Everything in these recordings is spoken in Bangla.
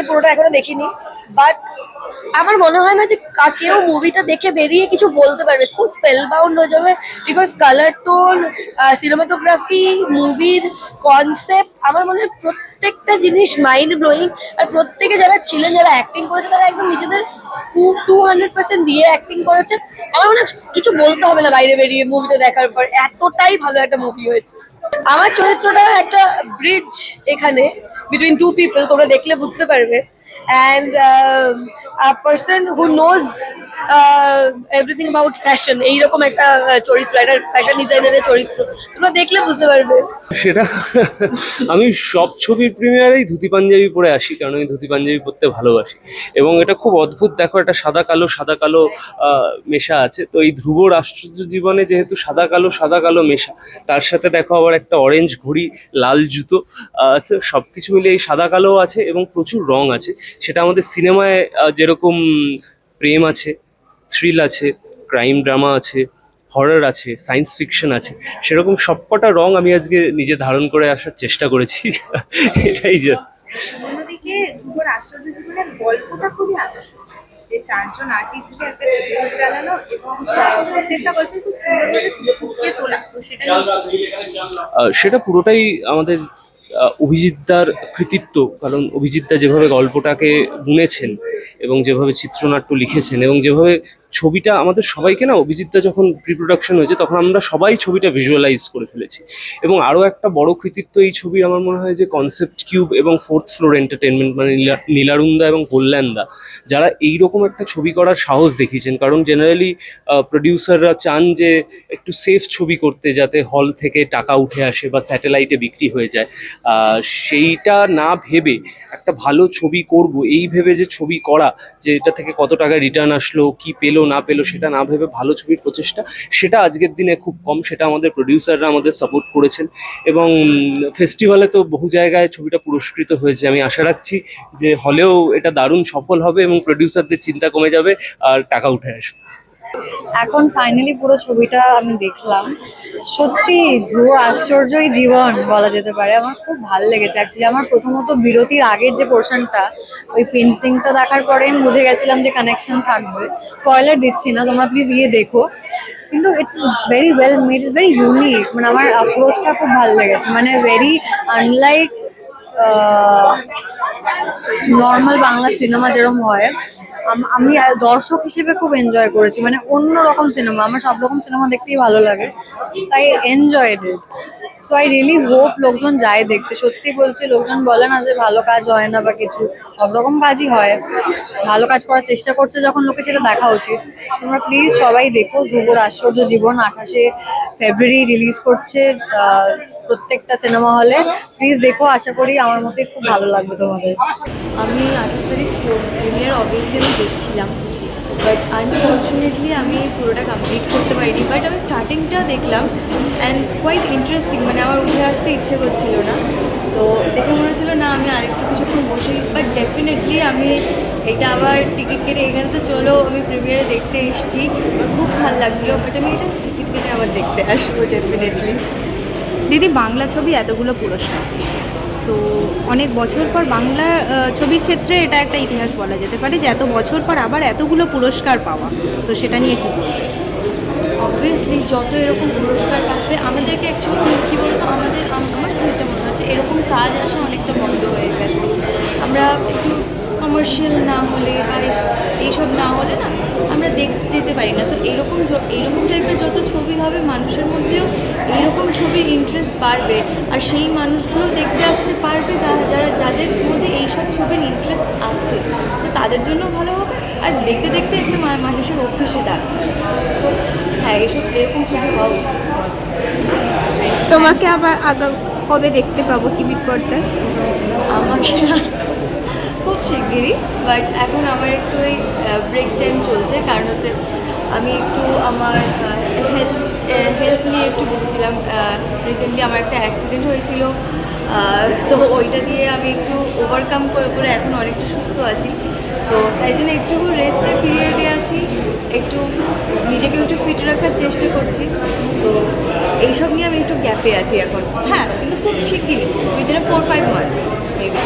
হয়েছে পুরোটা এখনও দেখিনি বাট আমার মনে হয় না যে কেউ মুভিটা দেখে বেরিয়ে কিছু বলতে পারবে। খুব স্পেল বাউন্ড হয়ে যাবে বিকজ কালার টোন সিনেমাটোগ্রাফি মুভির কনসেপ্ট আমার মনে হয় প্রত্যেকটা জিনিস মাইন্ড ব্লোয়িং আর প্রত্যেকে যারা ছিলেন, যারা অ্যাক্টিং করেছে, তারা একদম নিজেদের টু টু হান্ড্রেড পার্সেন্ট দিয়ে অ্যাক্টিং করেছে। আমার মনে কিছু বলতে হবে না বাইরে বেরিয়ে মুভিটা দেখার পর। এতটাই ভালো একটা মুভি হয়েছে। আমার চরিত্রটা একটা ব্রিজ এখানে বিটুইন টু পিপল তোমরা দেখলে বুঝতে পারবে। And a person who knows everything about fashion এইরকম একটা আহ, চরিত্র একটা ফ্যাশন ডিজাইনারের চরিত্র তোমরা দেখলে বুঝতে পারবে। সেটা আমি সব ছবির প্রিমিয়ারেই ধুতি পাঞ্জাবি পরে আসি কারণ আমি ধুতি পাঞ্জাবি পরতে ভালোবাসি। এবং এটা খুব অদ্ভুত দেখো একটা সাদা কালো সাদা কালো মেশা আছে। তো এই ধ্রুবর আশ্চর্য জীবনে যেহেতু সাদা কালো সাদা কালো মেশা তার সাথে দেখো আবার একটা অরেঞ্জ ঘড়ি লাল জুতো সব কিছু মিলে এই সাদা কালো আছে এবং প্রচুর রং আছে। সেটা আমাদের সিনেমায় যেরকম প্রেম আছে থ্রিল আছে ক্রাইম ড্রামা আছে হরর আছে সায়েন্স ফিকশন আছে সেরকম সবকটা রং আমি আজকে নিজে ধারণ করে আসার চেষ্টা করেছি। এটাই জাস্ট অন্যদিকে যুবর আশ্চর্য জীবনের গল্পটা খুবই আশ্চর্য। যে চারজন আর্টিস্টকে একটা জীবন চালানো এবং প্রত্যেকটা গল্পে খুব সুন্দরভাবে ফুটিয়ে তোলা সেটা সেটা পুরোটাই আমাদের অভিজিৎদার কৃতিত্ব কারণ অভিজিৎদা যেভাবে গল্পটাকে বুনেছেন এবং যেভাবে চিত্রনাট্য লিখেছেন এবং যেভাবে ছবিটা আমাদের সবাইকে না, অভিজিৎদা যখন প্রি প্রোডাকশন হয়েছে, তখন আমরা সবাই ছবিটা ভিজুয়ালাইজ করে ফেলেছি। এবং আরও একটা বড় কৃতিত্ব এই ছবি আমার মনে হয় যে কনসেপ্ট কিউব এবং ফোর্থ ফ্লোর এন্টারটেনমেন্ট মানে নীলা- নীলারুন্দা এবং কল্যাণদা, যারা এইরকম একটা ছবি করার সাহস দেখিয়েছেন। কারণ জেনারেলি প্রডিউসাররা চান যে একটু সেফ ছবি করতে যাতে হল থেকে টাকা উঠে আসে বা স্যাটেলাইটে বিক্রি হয়ে যায়। সেইটা না ভেবে একটা ভালো ছবি করব, এই ভেবে যে ছবি করা যে এটা থেকে কত টাকা রিটার্ন আসলো, কি পেল, না পেল, সেটা না ভেবে ভালো ছবির প্রচেষ্টা, সেটা আজকের দিনে খুব কম, সেটা আমাদের প্রডিউসাররা আমাদের সাপোর্ট করেছেন। এবং ফেস্টিভ্যালে তো বহু জায়গায় ছবিটা পুরস্কৃত হয়েছে। আমি আশা রাখছি যে হলেও এটা দারুণ সফল হবে এবং প্রডিউসারদের চিন্তা কমে যাবে আর টাকা উঠে আসবে। এখন ফাইনালি পুরো ছবিটা আমি দেখলাম। সত্যি ঝোর আশ্চর্যই জীবন বলা যেতে পারে। আমার খুব ভালো লেগেছে। অ্যাকচুয়ালি আমার প্রথমত বিরতির আগের যে পোর্শনটা ওই পেন্টিংটা দেখার পরে আমি বুঝে গেছিলাম যে কানেকশন থাকবে। স্পয়লার দিচ্ছি না, তোমরা প্লিজ গিয়ে দেখো। কিন্তু it's very well made it's very unique মানে আমার অ্যাপ্রোচটা খুব ভালো লেগেছে। মানে very unlike normal Bangla cinema যেরকম হয়, আম- দর্শক হিসেবে খুব এনজয় করেছি। মানে অন্য রকম সিনেমা আমার সব রকম সিনেমা দেখতেই ভালো লাগে। তাই enjoyed it so I really hope লোকজন যায় দেখতে। সত্যি বলছে, লোকজন বলে না যে ভালো কাজ হয় না বা কিছু। সব রকম কাজই হয়। ভালো কাজ করার চেষ্টা করছে যখন লোকে, সেটা দেখা উচিত। তোমরা প্লিজ সবাই দেখো ধ্রুবর আশ্চর্য জীবন আঠাশে ফেব্রুয়ারি রিলিজ করছে প্রত্যেকটা সিনেমা হলে প্লিজ দেখো, আশা করি আমার মতে খুব ভালো লাগবে তোমাদের। আমি আঠাশ তারিখ প্রিমিয়ার অবভিয়াসলি আমি দেখছিলাম। বাট আনফর্চুনেটলি আমি পুরোটা কমপ্লিট করতে পারিনি। বাট আমি স্টার্টিংটা দেখলাম অ্যান্ড কোয়াইট ইন্টারেস্টিং মানে আমার উঠে আসতে ইচ্ছে করছিল না। তো দেখে মনে হচ্ছিল, না, আমি আরেকটু কিছুক্ষণ বসি বাট ডেফিনেটলি আমি এটা আবার টিকিট কেটে এখানে তো চলো, আমি প্রিমিয়ারে দেখতে এসেছি। আমার খুব ভালো লাগছিল বাট আমি এটা টিকিট কেটে আবার দেখতে আসব ডেফিনেটলি দিদি, বাংলা ছবি এতগুলো পুরস্কার পেয়েছে। তো অনেক বছর পর বাংলা ছবির ক্ষেত্রে এটা একটা ইতিহাস বলা যেতে পারে যে এত বছর পর আবার এতগুলো পুরস্কার পাওয়া। তো সেটা নিয়ে কি বলবে? অবভিয়াসলি যত এরকম পুরস্কার পাবে, আমাদেরকে অ্যাকচুয়ালি কী বলতো, আমাদের আম- আমার যেটা মনে হচ্ছে, এরকম কাজ আসা অনেকটা বন্ধ হয়ে গেছে। আমরা একটু কমার্শিয়াল না হলে বা এইসব না হলে না আমরা দেখতে যেতে পারি না। তো এরকম এরকম টাইপের যত ছবি হবে মানুষের মধ্যেও এইরকম ছবির ইন্টারেস্ট বাড়বে। আর সেই মানুষগুলো দেখতে আসতে পারবে যা- যারা যাদের মধ্যে এইসব ছবির ইন্টারেস্ট আছে। তো তাদের জন্য ভালো হবে। আর দেখতে দেখতে একটা মানুষের অভ্যেসে দাঁড়াবে। তো হ্যাঁ এইসব এরকম ছবি হওয়া উচিত। তোমাকে আবার আগা কবে দেখতে পাবো টিভির পর্দায়? আমাকে খুব শিগগিরই বাট এখন আমার একটু ওই ব্রেক টাইম চলছে, কারণ হচ্ছে আমি একটু আমার হেলথ হেলথ নিয়ে একটু বুঝেছিলাম রিসেন্টলি আমার একটা অ্যাক্সিডেন্ট হয়েছিল তো ওইটা দিয়ে আমি একটু ওভারকাম করে করে এখন অনেকটা সুস্থ আছি। তো তাই জন্য একটু রেস্টের পিরিয়ডে আছি, একটু নিজেকে একটু ফিট রাখার চেষ্টা করছি। তো এইসব নিয়ে আমি একটু গ্যাপে আছি এখন। হ্যাঁ কিন্তু খুব শিগগিরই within four five months maybe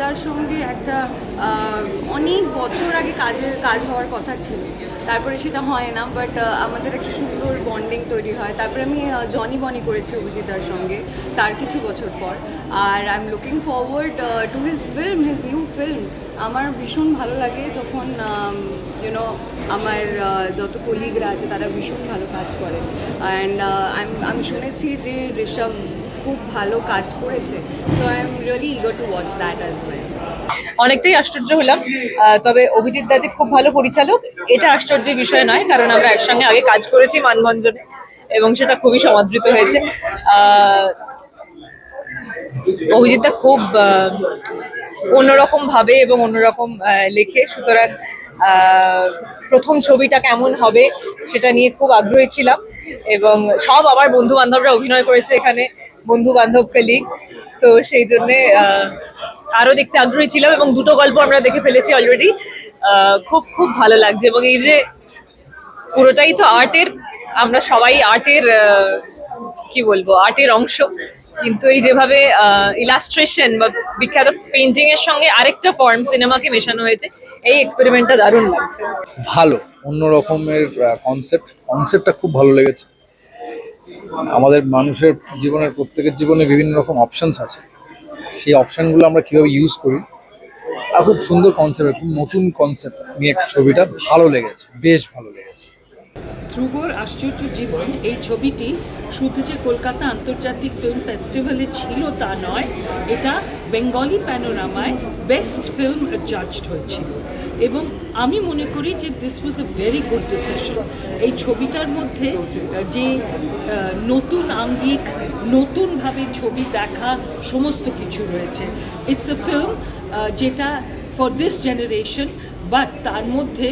অভিজিৎদার সঙ্গে একটা অনেক বছর আগে কাজের কাজ হওয়ার কথা ছিল। তারপরে সেটা হয় না বাট আমাদের একটা সুন্দর বন্ডিং তৈরি হয়। তারপরে আমি জনি বনি করেছি অভিজিতার সঙ্গে, তার কিছু বছর পর। আর I am looking forward to his film his new film আমার ভীষণ ভালো লাগে যখন ইউনো আমার যত কলিগরা আছে, তারা ভীষণ ভালো কাজ করে। অ্যান্ড আমি শুনেছি যে ঋষভ খুব ভালো কাজ করেছে। So I am really eager to watch that as well অনেকটাই আশ্চর্য হলাম। তবে অভিজিৎ দা যে খুব ভালো পরিচালক এটা আশ্চর্যের বিষয় নয় কারণ আমরা একসঙ্গে আগে কাজ করেছি মানভঞ্জনে এবং সেটা খুবই সমাদৃত হয়েছে। আহ, অভিজিৎ দা খুব অন্যরকম ভাবে এবং অন্যরকম লেখে। সুতরাং প্রথম ছবিটা কেমন হবে সেটা নিয়ে খুব আগ্রহী ছিলাম। এবং সব আমার বন্ধু বান্ধবরা অভিনয় করেছে এখানে বন্ধু বান্ধব কলিগ তো সেই জন্যে আহ, আরও দেখতে আগ্রহী ছিলাম এবং দুটো গল্প আমরা দেখে ফেলেছি অলরেডি খুব খুব ভালো লাগছে এবং এই যে পুরোটাই তো আর্টের আমরা সবাই আর্টের কি বলব আর্টের অংশ। কিন্তু এই যেভাবে ইলাস্ট্রেশন বা বিখ্যাত পেন্টিং এর সঙ্গে আরেকটা ফর্ম সিনেমাকে মেশানো হয়েছে এই এক্সপেরিমেন্টটা দারুণ লাগছে। ভালো অন্য রকমের কনসেপ্ট কনসেপ্টটা খুব ভালো লেগেছে। আমাদের মানুষের জীবনের, প্রত্যেকের জীবনে বিভিন্ন রকম অপশনস আছে। সেই অপশানগুলো আমরা কীভাবে ইউজ করি, আর খুব সুন্দর কনসেপ্ট খুব নতুন কনসেপ্ট নিয়ে ছবিটা ভালো লেগেছে, বেশ ভালো লেগেছে। ধ্রুবর আশ্চর্য জীবন, এই ছবিটি শুধু যে কলকাতা আন্তর্জাতিক ফিল্ম ফেস্টিভ্যালে ছিল তা নয়, এটা বেঙ্গলি প্যানোরামায় বেস্ট ফিল্ম জাজড হয়েছিল। এবং আমি মনে করি যে this was a very good decision এই ছবিটার মধ্যে যে নতুন আঙ্গিক, নতুনভাবে ছবি দেখা, সমস্ত কিছু রয়েছে। ইটস এ ফিল্ম যেটা ফর দিস জেনারেশন বাট তার মধ্যে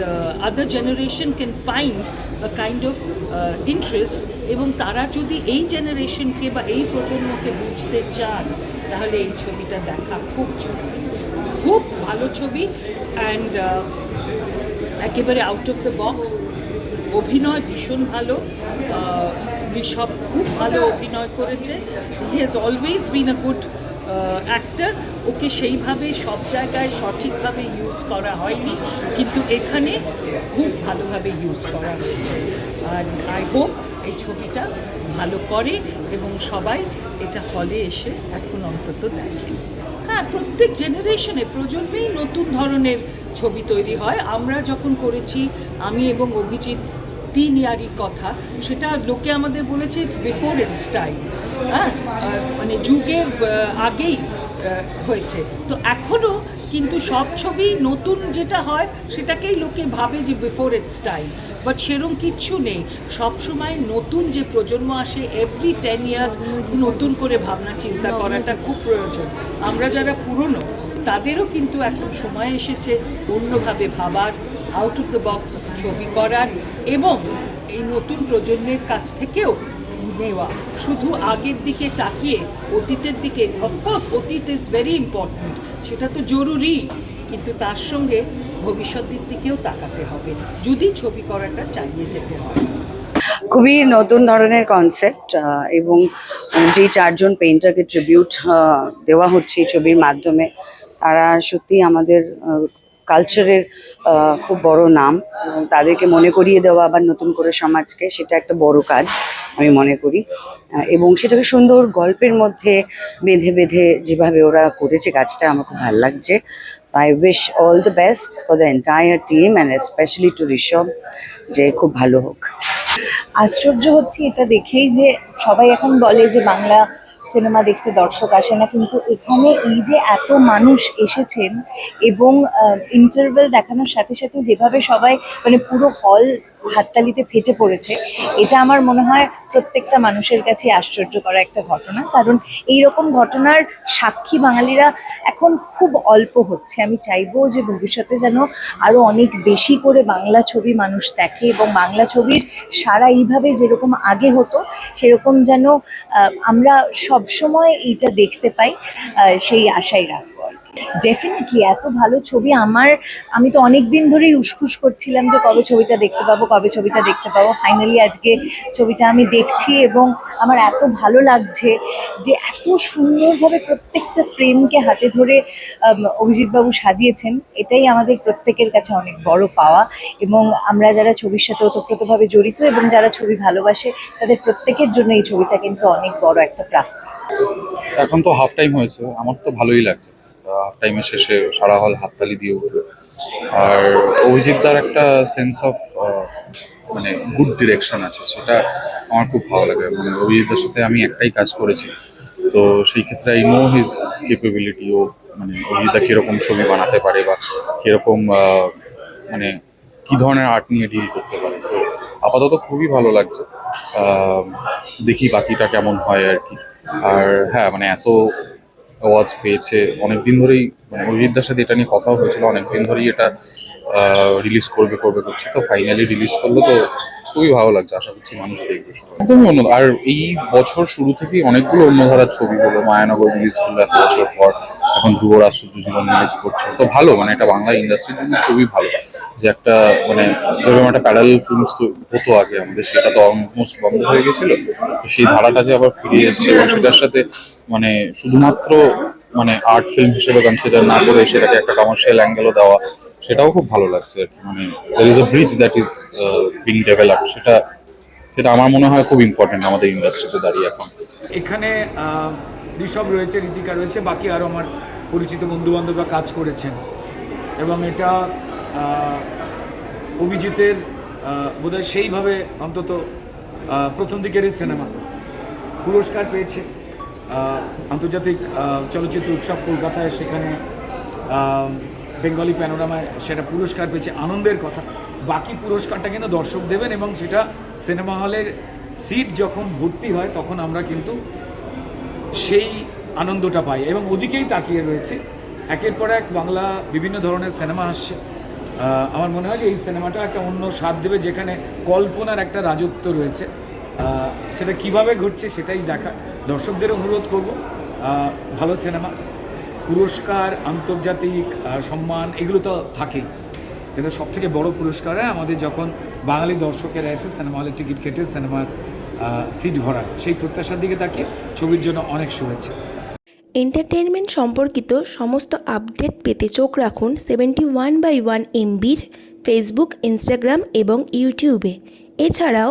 the other generation can find a kind of uh, interest এবং তারা যদি এই জেনারেশনকে বা এই প্রজন্মকে বুঝতে চান তাহলে এই ছবিটা দেখা খুব জরুরি। খুব ভালো ছবি অ্যান্ড একেবারে আউট অফ দ্য বক্স অভিনয় ভীষণ ভালো। ঋষভ খুব ভালো অভিনয় করেছে। He has always been a good actor okay সেইভাবে সব জায়গায় সঠিকভাবে ইউজ করা হয়নি, কিন্তু এখানে খুব ভালোভাবে ইউজ করা হয়েছে। আর আই হোপ এই ছবিটা ভালো করে এবং সবাই এটা হলে এসে এখন অন্তত দেখে। হ্যাঁ প্রত্যেক জেনারেশনে প্রজন্মেই নতুন ধরনের ছবি তৈরি হয়। আমরা যখন করেছি, আমি এবং অভিজিৎ তিন ইয়ারই কথা, সেটা লোকে আমাদের বলেছে ইটস বিফোর ইটস টাইম হ্যাঁ মানে যুগের আগেই হয়েছে। তো এখনও কিন্তু সব ছবি নতুন যেটা হয়, সেটাকেই লোকে ভাবে যে বিফোর ইটস টাইম বাট সেরম কিচ্ছু নেই। সব সময় নতুন যে প্রজন্ম আসে এভরি টেন ইয়ার্স নতুন করে ভাবনা চিন্তা করাটা খুব প্রয়োজন। আমরা যারা পুরনো, তাদেরও কিন্তু এখন সময় এসেছে অন্যভাবে ভাবার আউট অফ দ্য বক্স ছবি করার এবং এই নতুন প্রজন্মের কাছ থেকেও নেওয়া। শুধু আগের দিকে তাকিয়ে অতীতের দিকে অফকোর্স অতীত ইজ ভেরি ইম্পর্ট্যান্ট সেটা তো জরুরি, কিন্তু তার সঙ্গে ভবিষ্যতের দিকেও তাকাতে হবে, যদি ছবি করাটা চালিয়ে যেতে হয়। খুবই নতুন ধরনের কনসেপ্ট এবং যে চারজন পেইন্টারকে ট্রিবিউট দেওয়া হচ্ছে এই ছবির মাধ্যমে, তারা সত্যি আমাদের কালচারের খুব বড় নাম। তাদেরকে মনে করিয়ে দেওয়া আবার নতুন করে সমাজকে, সেটা একটা বড় কাজ, আমি মনে করি। এবং সেটাকে সুন্দর গল্পের মধ্যে বেঁধে বেঁধে যেভাবে ওরা করেছে কাজটা, আমার খুব ভালো লাগছে। I wish all the best for the entire team and specially to Rishabh যে খুব ভালো হোক। আশ্চর্য হচ্ছে এটা দেখেই যে সবাই এখন বলে যে বাংলা সিনেমা দেখতে দর্শক আসে না, কিন্তু এখানে এই যে এত মানুষ এসেছেন এবং ইন্টারভেল দেখানোর সাথে সাথে যেভাবে সবাই মানে পুরো হল হাততালিতে ফেটে পড়েছে, এটা আমার মনে হয় প্রত্যেকটা মানুষের কাছে আশ্চর্য করা একটা ঘটনা। কারণ এই রকম ঘটনার সাক্ষী বাঙালিরা এখন খুব অল্প হচ্ছে। আমি চাইব যে ভবিষ্যতে যেন আরও অনেক বেশি করে বাংলা ছবি মানুষ দেখে এবং বাংলা ছবির সারা এইভাবে যেরকম আগে হতো, সেরকম যেন আমরা সবসময় এইটা দেখতে পাই সেই আশাই কি ডেফিনেটলি এত ভালো ছবি আমার, আমি তো অনেক দিন ধরেই উসখুস করছিলাম যে কবে ছবিটা দেখতে পাবো, কবে ছবিটা দেখতে পাবো। ফাইনালি আজকে ছবিটা আমি দেখছি এবং আমার এত ভালো লাগছে যে এত সুন্দরভাবে প্রত্যেকটা ফ্রেমকে হাতে ধরে অভিজিৎবাবু সাজিয়েছেন। এটাই আমাদের প্রত্যেকের কাছে অনেক বড় পাওয়া এবং আমরা যারা ছবির সাথে ওতপ্রোতভাবে জড়িত এবং যারা ছবি ভালোবাসে, তাদের প্রত্যেকের জন্য এই ছবিটা কিন্তু অনেক বড় একটা প্রাপ্তি। এখন তো হাফ টাইম হয়েছে, আমার তো ভালোই লাগছে। হাফ টাইমের শেষে সারা হল হাততালি দিয়ে উঠল। আর অভিজিৎদার একটা সেন্স অফ মানে গুড ডিরেকশন আছে, সেটা আমার খুব ভালো লাগে। মানে অভিজিৎদার সাথে আমি একটাই কাজ করেছি। তো সেই ক্ষেত্রে আই নো হিজ কেপেবিলিটি ও মানে অভিজিৎদা কীরকম ছবি বানাতে পারে বা কীরকম মানে কী ধরনের আর্ট নিয়ে ডিল করতে পারে। তো আপাতত খুবই ভালো লাগছে। দেখি বাকিটা কেমন হয় আর কি। আর হ্যাঁ মানে এত অ্যাওয়ার্ডস পেয়েছে। অনেক দিন ধরেই মানে অভিজিৎদার সাথে এটা নিয়ে কথাও হয়েছিল অনেক দিন ধরেই এটা রিলিজ করবে করবে, করছে। তো ফাইনালি রিলিজ করল, তো খুবই ভালো লাগছে, আশা করছি মানুষ দেখবে অন্য, আর এই বছর শুরু থেকেই অনেকগুলো অন্য ধারার ছবি হলো, মায়ানগর রিলিজ করল এত বছর পর, এখন ধ্রুব রাষ্ট্রয জীবন রিলিজ করছে। তো ভালো মানে এটা বাংলা ইন্ডাস্ট্রির জন্য খুবই ভালো। যে একটা মানে যেরকম একটা প্যারাল ফিল্মস তো হতো আগে আমাদের, সেটা তো অলমোস্ট বন্ধ হয়ে গেছিল। তো সেই ধারাটা যে আবার ফিরে এসেছে, এবং সেটার সাথে মানে শুধুমাত্র মানে আর্ট ফিল্ম হিসেবে কনসিডার না করে সেটাকে একটা কমার্শিয়াল অ্যাঙ্গেলও দেওয়া, সেটাও খুব ভালো লাগছে আর কি। মানে there is a bridge that is being develop সেটা সেটা আমার মনে হয় খুব ইম্পর্টেন্ট আমাদের ইন্ডাস্ট্রিতে দাঁড়িয়ে এখন। এখানে ঋষভ রয়েছে, রীতিকা রয়েছে, বাকি আরও আমার পরিচিত বন্ধু বান্ধবরা কাজ করেছেন। এবং এটা অভিজিতের বোধহয় সেইভাবে অন্তত প্রথম দিকের সিনেমা পুরস্কার পেয়েছে। আন্তর্জাতিক চলচ্চিত্র উৎসব কলকাতায় সেখানে বেঙ্গলি প্যানোরামায় সেটা পুরস্কার পেয়েছে আনন্দের কথা। বাকি পুরস্কারটা কিন্তু দর্শক দেবেন এবং সেটা সিনেমা হলের সিট যখন ভর্তি হয় তখন আমরা কিন্তু সেই আনন্দটা পাই এবং ওদিকেই তাকিয়ে রয়েছে। একের পর এক বাংলা বিভিন্ন ধরনের সিনেমা আসছে। আমার মনে হয় যে এই সিনেমাটা একটা অন্য স্বাদ দেবে যেখানে কল্পনার একটা রাজত্ব রয়েছে। সেটা কীভাবে ঘটছে সেটাই দেখা দর্শকদের অনুরোধ করব। ভালো সিনেমা, পুরস্কার, আন্তর্জাতিক সম্মান, এগুলো তো থাকেই। কিন্তু সব থেকে বড় পুরস্কার আমাদের যখন বাঙালি দর্শকেরা এসে সিনেমা হলে টিকিট কেটে সিনেমার সিট ভরান, সেই প্রত্যাশার দিকে তাকিয়ে ছবির জন্য অনেক শুভেচ্ছা। এন্টারটেনমেন্ট সম্পর্কিত সমস্ত আপডেট পেতে চোখ রাখুন সেভেন্টি ওয়ান বাই ওয়ান এমবির ফেসবুক ইনস্টাগ্রাম এবং ইউটিউবে এছাড়াও